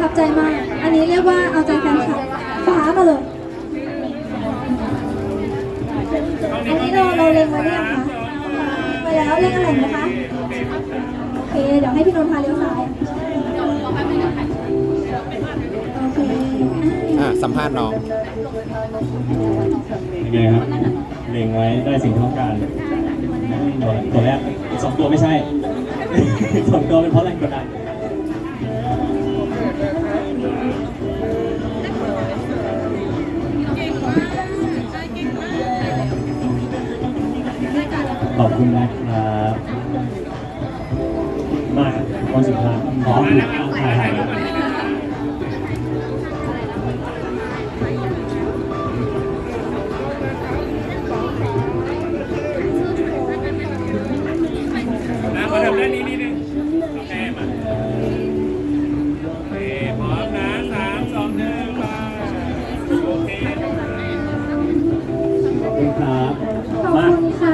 ประทับใจมาก อันนี้เรียกว่าเอาใจแฟนคลับฟ้ามาเลย อันนี้เราเราเล็งไว้หรือยังคะไปแล้วเล็งอะไรไหมคะโอเคเดี๋ยวให้พี่นนท์พาเลี้ยวซ้ายโอเคอะสัมภาษณ์น้องยังไงครับเล็งไว้ได้สิ่งที่ต้องการตัวตัวแรกอีกสองตัวไม่ใช่สองตัวเป็นเพราะแรงกดดัน ขอบคุณนะครับมาวันสุดท้ายขอถ่ายถ่ายนะมาทำเรื่นี้นิดนึงโอเคมาโอเพร้อมนะสามสองหนึ่งมาโอคบคุณครับ ขอบคุณค่